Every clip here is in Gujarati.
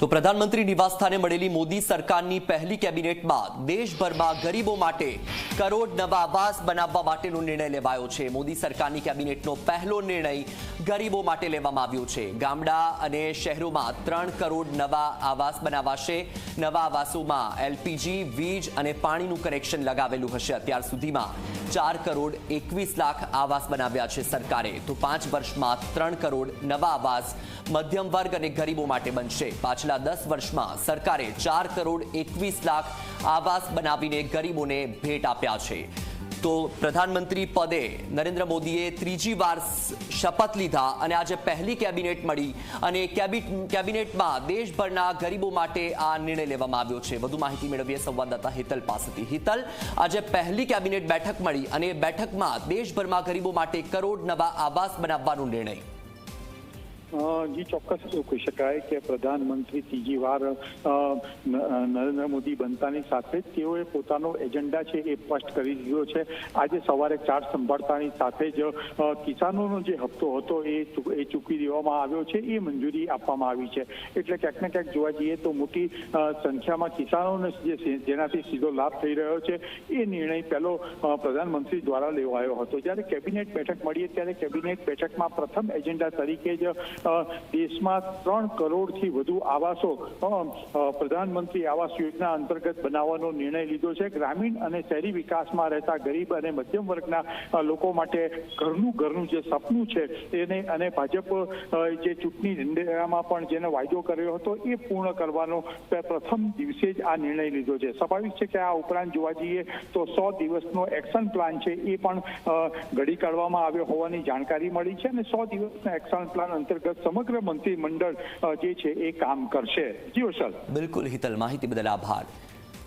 તો પ્રધાનમંત્રી નિવાસસ્થાને મળેલી મોદી સરકારની પહેલી કેબિનેટમાં દેશભરમાં ગરીબો માટે કરોડ નવા આવાસ બનાવવા માટેનો નિર્ણય લેવાયો છે. મોદી સરકારની કેબિનેટનો પહેલો નિર્ણય ગરીબો માટે લેવામાં આવ્યો છે. ગામડા અને શહેરોમાં ત્રણ કરોડ નવા આવાસ બનાવાશે. નવા આવાસોમાં એલપીજી, વીજ અને પાણીનું કનેક્શન લગાવેલું હશે. અત્યાર સુધીમાં ચાર કરોડ એકવીસ લાખ આવાસ બનાવ્યા છે સરકારે. તો પાંચ વર્ષમાં ત્રણ કરોડ નવા આવાસ મધ્યમ વર્ગ અને ગરીબો માટે બનશે. પાછલા દસ વર્ષમાં સરકારે ચાર કરોડ એકવીસ લાખ આવાસ બનાવીને ગરીબોને ભેટ આપ્યા છે. તો પ્રધાનમંત્રી પદે નરેન્દ્ર મોદીએ ત્રીજી વાર શપથ લીધા અને આજે પહેલી કેબિનેટ મળી અને કેબિનેટમાં દેશભરના ગરીબો માટે આ નિર્ણય લેવામાં આવ્યો છે. વધુ માહિતી મેળવીએ સંવાદદાતા હિતલ પાસેથી. હિતલ, આજે પહેલી કેબિનેટ બેઠક મળી અને બેઠકમાં દેશભરમાં ગરીબો માટે કરોડ નવા આવાસ બનાવવાનો નિર્ણય. જી ચોક્કસ એવું કહી શકાય કે પ્રધાનમંત્રી ત્રીજી વાર નરેન્દ્ર મોદી બનતાની સાથે જ તેઓએ પોતાનો એજન્ડા છે એ સ્પષ્ટ કરી દીધો છે. આજે સવારે ચાર સંભાળતાની સાથે જ કિસાનોનો જે હપ્તો હતો એ એ ચૂકવી દેવામાં આવ્યો છે, એ મંજૂરી આપવામાં આવી છે. એટલે ક્યાંક ને ક્યાંક જોવા જઈએ તો મોટી સંખ્યામાં કિસાનોને જે જેનાથી સીધો લાભ થઈ રહ્યો છે, એ નિર્ણય પહેલો પ્રધાનમંત્રી દ્વારા લેવાયો હતો. જ્યારે કેબિનેટ બેઠક મળીએ ત્યારે કેબિનેટ બેઠકમાં પ્રથમ એજન્ડા તરીકે જ દેશમાં ત્રણ કરોડથી વધુ આવાસો પ્રધાનમંત્રી આવાસ યોજના અંતર્ગત બનાવવાનો નિર્ણય લીધો છે. ગ્રામીણ અને શહેરી વિકાસમાં રહેતા ગરીબ અને મધ્યમ વર્ગના લોકો માટે ઘરનું ઘરનું જે સપનું છે એને, અને ભાજપ જે ચૂંટણી ઝંડેરામાં પણ જેનો વાયદો કર્યો હતો એ પૂર્ણ કરવાનો પ્રથમ દિવસે જ આ નિર્ણય લીધો છે. સ્વાભાવિક છે કે આ ઉપરાંત જોવા જઈએ તો સો દિવસનો એક્શન પ્લાન છે એ પણ ઘડી કાઢવામાં આવ્યો હોવાની જાણકારી મળી છે અને સો દિવસના એક્શન પ્લાન સમગ્ર મંત્રીમંડળ જે છે એ કામ કરશે. જીઓ સર. બિલકુલ, હિતલ. માહિતી બદલ આભાર.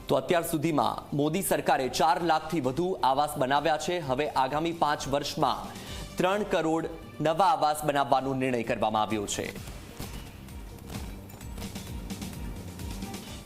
તો અત્યાર સુધીમાં મોદી સરકારે ચાર લાખથી વધુ આવાસ બનાવ્યા છે. હવે આગામી પાંચ વર્ષમાં ત્રણ કરોડ નવા આવાસ બનાવવાનો નિર્ણય કરવામાં આવ્યો છે.